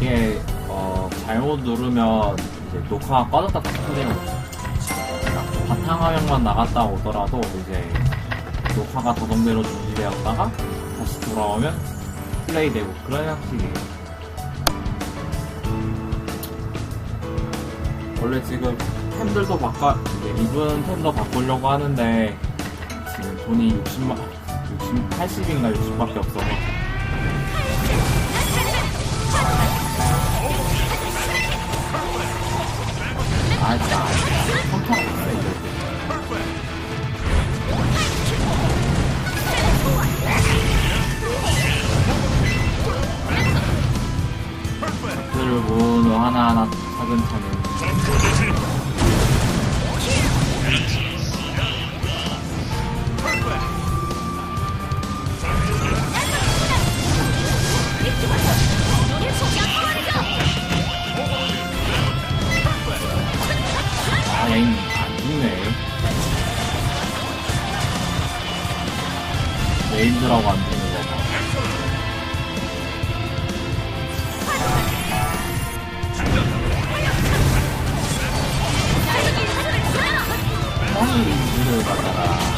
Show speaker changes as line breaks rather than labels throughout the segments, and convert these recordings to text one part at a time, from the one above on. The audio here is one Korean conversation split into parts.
이게 어, 잘못 누르면 이제 녹화가 꺼졌다 다 터지는 거죠. 바탕화면만 나갔다 오더라도 이제 녹화가 자동대로 준비되었다가 다시 돌아오면 플레이되고 그런 형식이에요. 원래 지금 템들도 바꿔 리븐 템도 바꾸려고 하는데 지금 돈이 60만 60, 80인가 60밖에 없어서 아 진짜 레인드를 받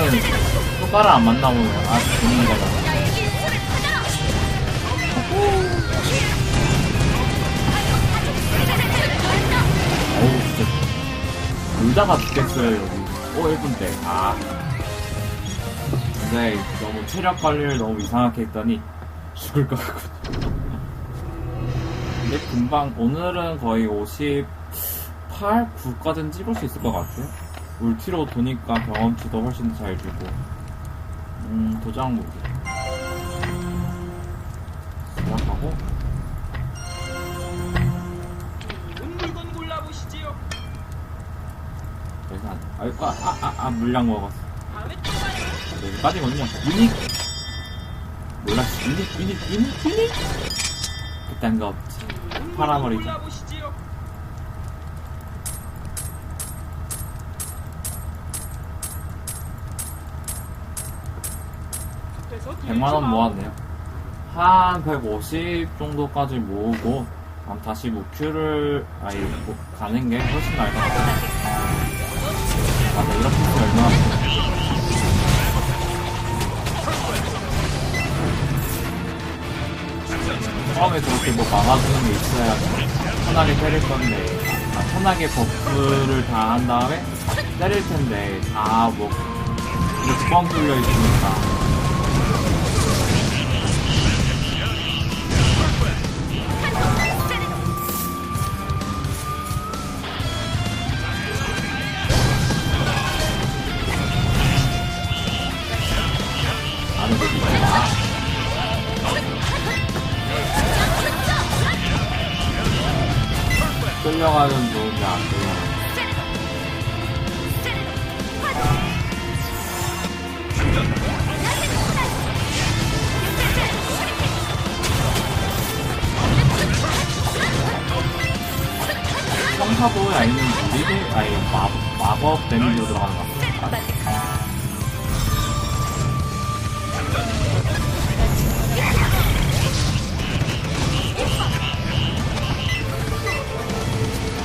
공은 효과를 안 보네. 아, 공인 거잖아. 어우, 진짜. 울다가 죽겠어요, 여기. 오, 1분 때. 아. 근데 너무 체력 관리를 너무 이상하게 했더니 죽을 것 같거든. 근데 금방, 오늘은 거의 58, 9까지는 찍을 수 있을 것 같아요. 울티로 도니까 경험치도 훨씬 잘 주고. 음, 도장 무기. 시작하고.
물건 골라보시지요.
안, 아이고, 아, 아, 아, 아, 물량 먹었어.
다음에 또 봐요.
여기까지 거든요 유닉! 몰랐어. 유닉, 유닉, 유닉, 유닉! 그딴 거 없지. 팔아버리기.
골라보시지요. 앞에서
100만원 모았네요. 한 150 정도까지 모으고, 다시 무큐를, 아니, 뭐, 가는 게 훨씬 나을 것 같아요. 맞아, 이렇게 해서 얼마나. 처음에 저렇게 뭐 막아주는 게 있어야 편하게 때릴 건데, 아, 편하게 버프를 다 한 다음에 때릴 텐데, 다 뭐, 이렇게 뻥 뚫려 있으니까. 평타도에 아니면 아니, 마, 마법 데미지로 들어가는 것 같아.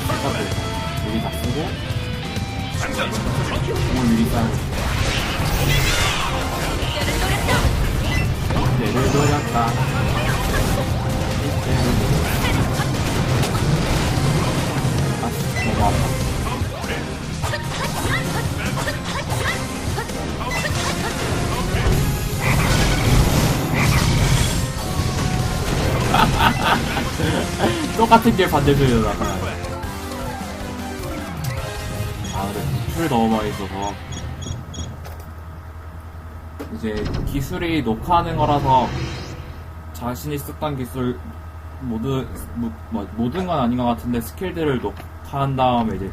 평타도 여기 다 쓰고, 공을 미리 쌓는 이때를 노렸다. 똑같은 게 반대편으로 나타나요. 아, 근데 풀 너무 많이 있어서. 이제 기술이 녹화하는 거라서 자신이 썼던 기술 모두 뭐, 뭐, 모든 건 아닌 것 같은데 스킬들을 녹화한 다음에 이제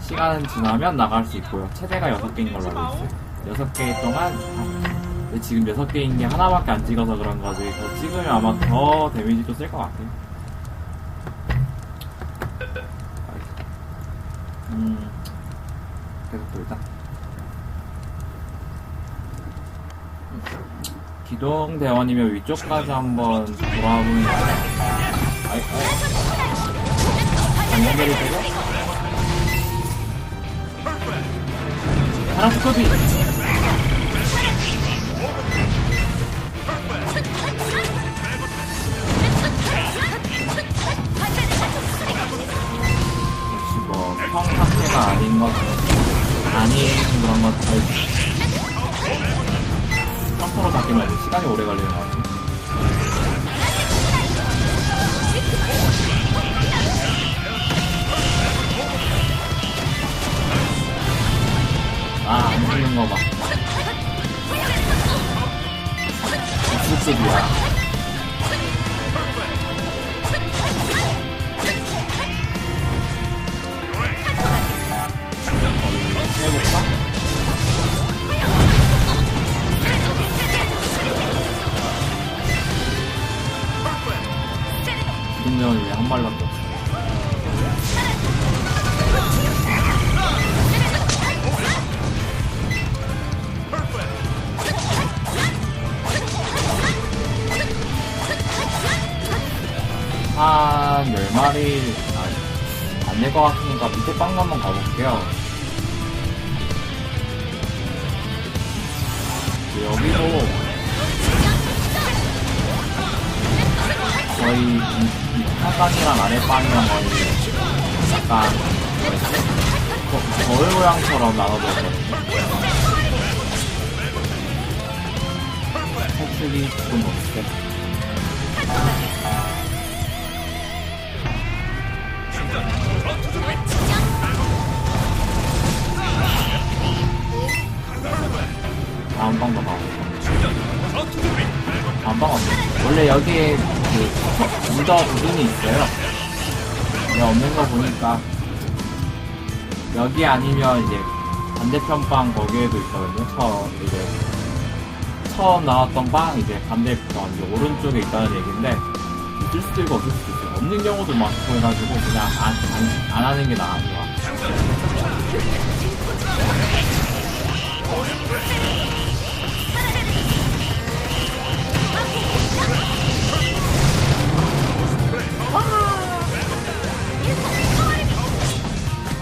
시간 지나면 나갈 수 있고요. 최대가 6개인 걸로 알고 있어요. 6개 동안 아, 지금 6개인 게 하나밖에 안 찍어서 그런 거지. 더 찍으면 아마 더 데미지도 쓸 것 같아요. 음, 계속. 음, 기동 대원이면 위쪽까지 한번 돌아보는 게 아이, 아이. 연결이 되죠? 하나 스커비! 뭐, 평 상태가 아닌 것, 아닌 그런 것들. 평소로 바뀌면 이제 시간이 오래 걸리는 것 같아요. 한 10마리, 아, 안될 것 같으니까 밑에 빵 한번 가볼게요. 네, 여기도 거의 하단이랑 아랫방이랑 거의 약간 거, 거울 모양처럼 나눠져 있거든요. 탈출이 조금 어때? 다음 방도 가보자. 다음 방 없네. 원래 여기에 그 무더 부분이 있어요. 근데 없는 거 보니까 여기 아니면 이제 반대편 방 거기에도 있거든요. 처음 이제 처음 나왔던 방 이제 반대편 이제 오른쪽에 있다는 얘기인데 있을 수도 있고 없을 수도 있어요. 없는 경우도 많고 해가지고 그냥 안, 안, 안 하는 게 나아. 좋아.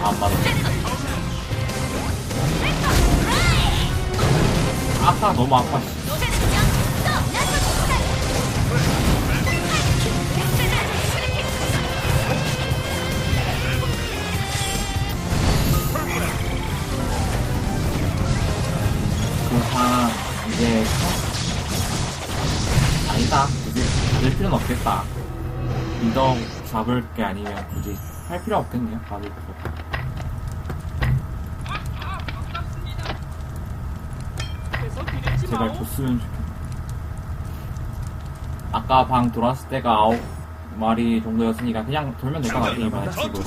안 맞아. 아까 너무 아파. 없겠다. 리더 잡을 게 아니면 굳이 할 필요 없겠네요.
드리지
제발. 줬으면 좋겠네. 아까 방 돌았을 때가 아홉 마리 정도였으니까 그냥 돌면 될 것 같아 이번에 집으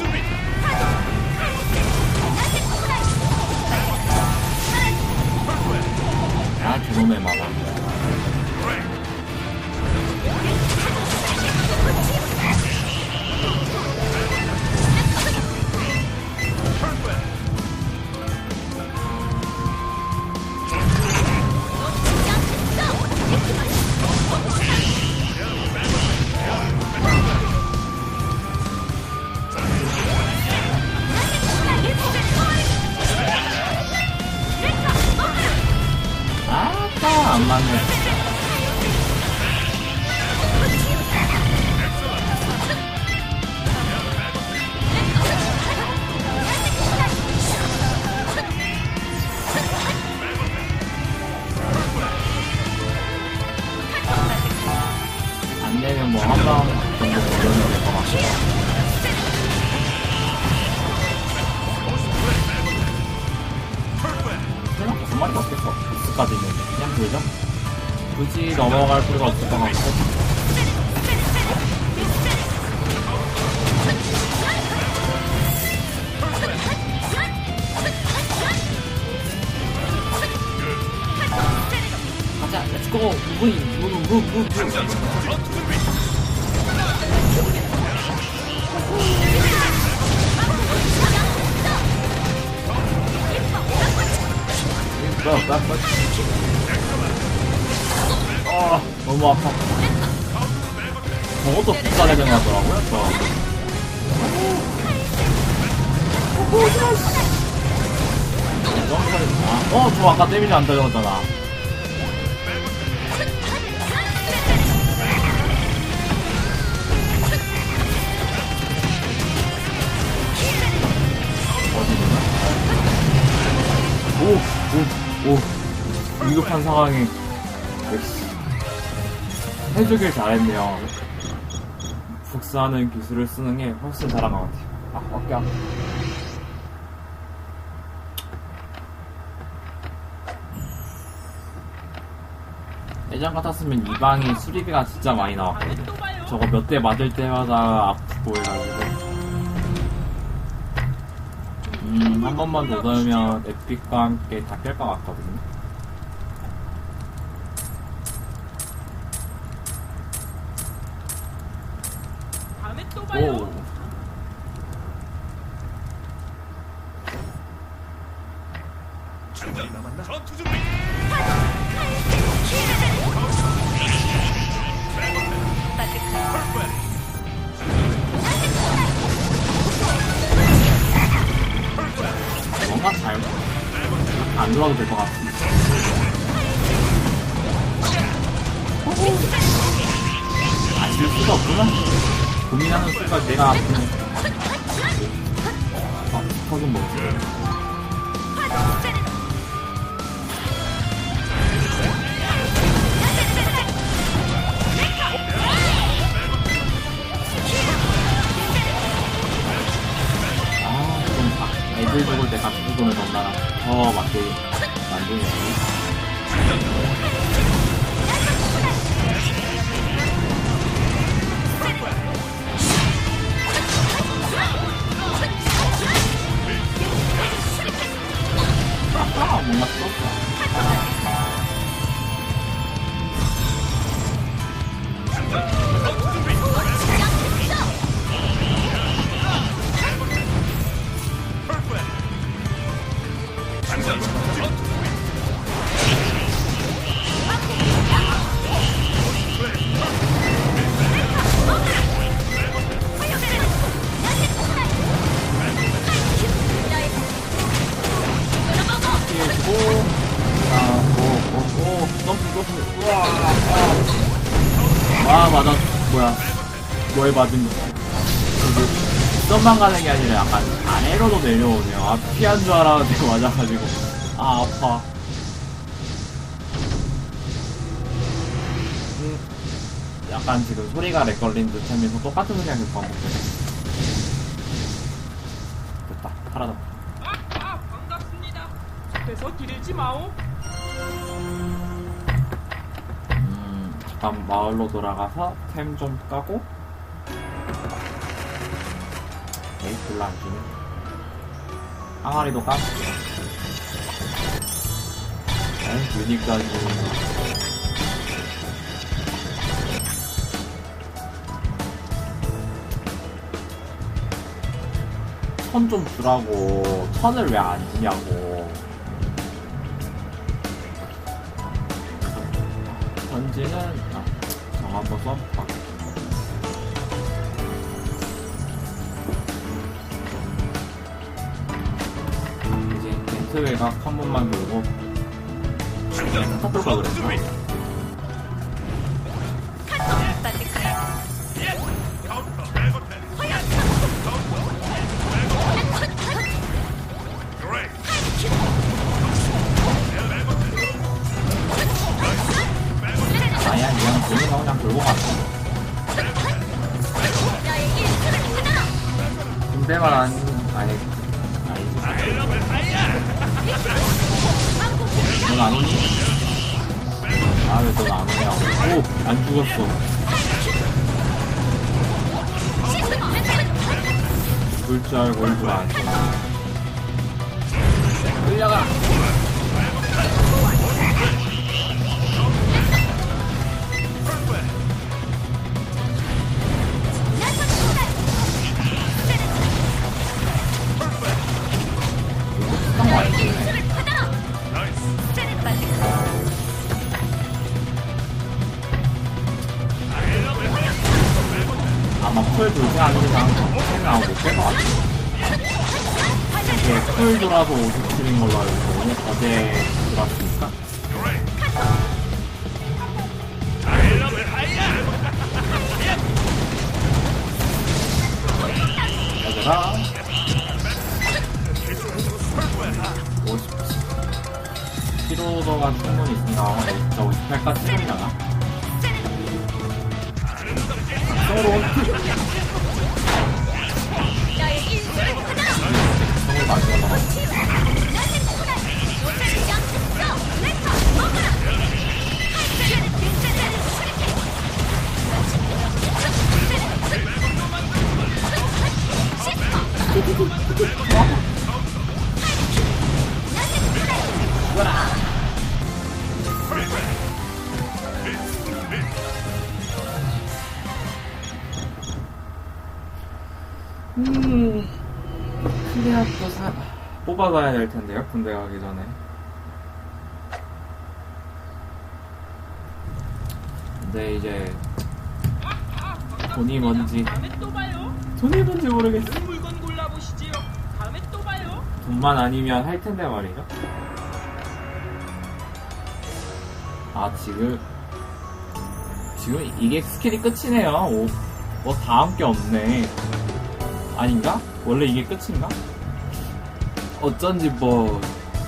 너무 아파. 저것도 비싸게 되더라고요, 저. 아, 어, 저 아까 데미지 안 있나? 오, 오, 오. 위급한 상황에. 해주길 잘했네요. 복사하는 기술을 쓰는 게 훨씬 잘한 것 같아요. 아, 어깨 아파. 예전 같았으면 이 방이 수리비가 진짜 많이 나왔거든요. 저거 몇 대 맞을 때마다 아프고 해가지고. 음, 한 번만 더 넣으면 에픽과 함께 다 깰 것 같거든요.
다음에 또 봐요.
오.
전투 준비.
뭔가 잘못 안 들어도 될 것 같은데. 아 더 맞게 만드냐. 아까 뭔가 썼어. 거야. 저기, 썸만 가는 게 아니라 약간 아래로도 내려오네요. 아, 피한 줄 알았는데 맞아가지고. 아, 아파. 음, 약간 지금 소리가 렉 걸린 듯 하면서 똑같은 소리 하면서 반복되네. 됐다. 아,
아, 반갑습니다. 그래서 기르지 마오.
음, 잠깐 마을로 돌아가서 템 좀 까고 에이 별로 안 주네. 항아리도 까고 에이 유니까지 천 좀 주라고. 천을 왜 안 주냐고. 전지는 아, 정 한번 써 볼까? 이제 겐트 외곽 한 번만 돌고 스타트가 그랬나? 57인 걸로 알고 있거든요. 어제 들어왔으니까. 얘들아. 57. 피로도가 충분히 있으니까 진짜 58까지 찍으려나? 서로 성을 많이 올라가. 음, 클리아도 사, 뽑아가야 될 텐데요, 군대 가기 전에. 근데 이제, 돈이 뭔지. 돈이 뭔지 모르겠어. 돈만 아니면 할 텐데 말이죠. 아, 지금, 지금 이게 스킬이 끝이네요. 오, 뭐 다음 게 없네. 아닌가? 원래 이게 끝인가? 어쩐지 뭐,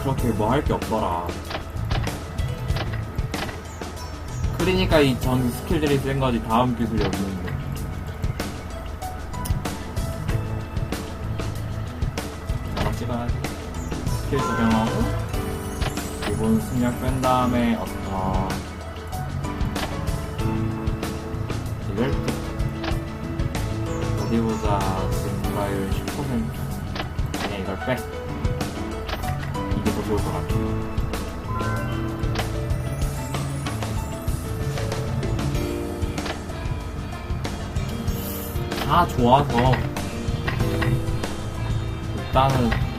그렇게 뭐 할 게 없더라. 그러니까 이 전 스킬들이 센 거지 다음 기술이 없는데. 찍어야지. 스킬 적용하고, 기본 승력 뺀 다음에, 어, 어, 이걸 또 어디 보자. 증가율 10%. 아니야, 이걸 빼. 이게 더 좋을 것 같아. 다 좋아서 일단은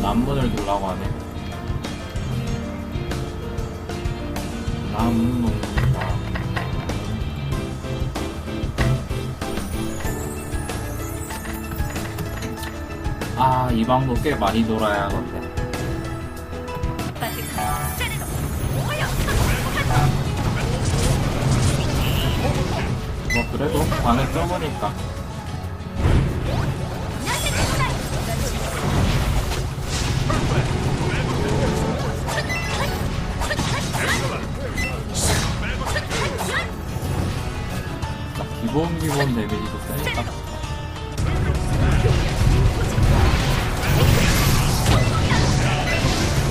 남문을 두려고 하네. 남문이다. 아, 이 방도 꽤 많이 돌아야겠네. 뭐, 그래도 반을 쪄보니까. 기본 기본 데미지도 세니까.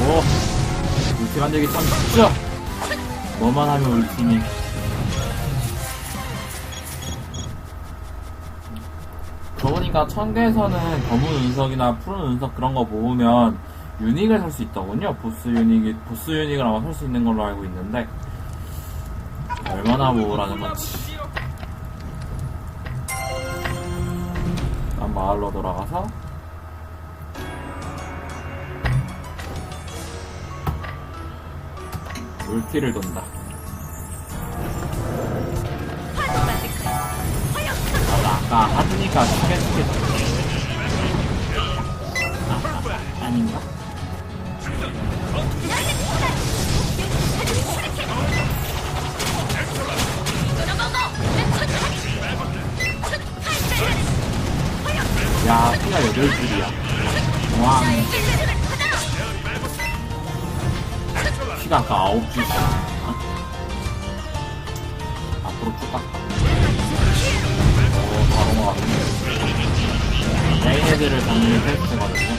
오, 울티 만들기 참 쉽죠? 뭐만 하면 울티니. 그러니까 천계에서는 검은 운석이나 푸른 운석 그런 거 모으면 유닉을 살 수 있더군요. 보스 유닉이, 보스 유닉을 아마 살 수 있는 걸로 알고 있는데. 얼마나 모으라는 건지. 마을로 돌아가서 울티를 돈다. 아까 하드니까 스케 아, 아닌가? 야, 피가 8줄이야. 왕. 피가 아까 9줄이야. 앞으로 쭉 깎아. 오, 바로. 메인 헤드를 잡는 테스트거든요.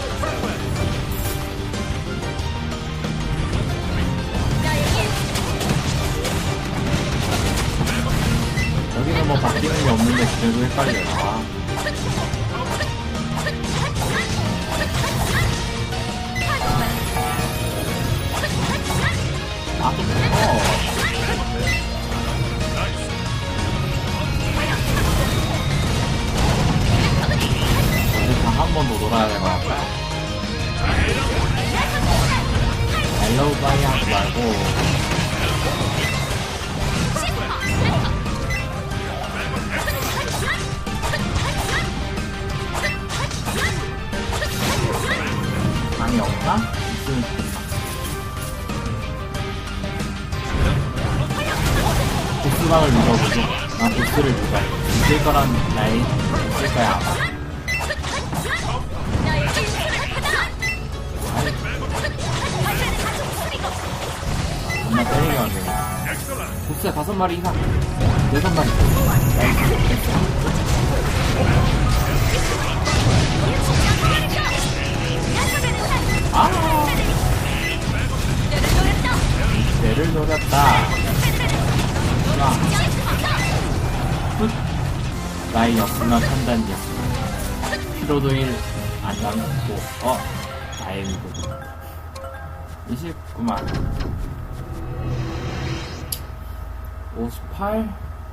여기는 뭐 바뀌는 게 없는데 그래도 헷갈려요. 다섯 마리 이상. 여섯 마리. 아! 내를 노렸다. 야. 훗. 나의 역순한 판단력. 피로도 1안 남고, 어, 다행이고. 29만. 58?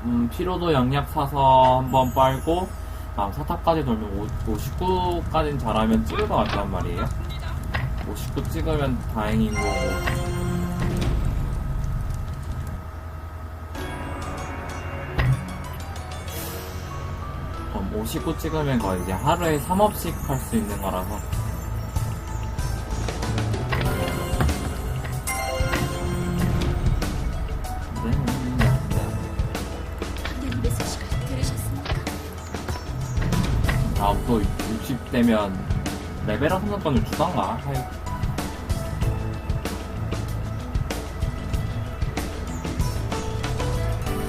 음, 피로도 영약 사서 한번 빨고, 아, 사탑까지 돌면 59까지는 잘하면 찍을 것 같단 말이에요. 59 찍으면 다행인 거고. 그럼 59 찍으면 거의 이제 하루에 3업씩 할 수 있는 거라서. 되면 레벨업 상권을 주던가. 할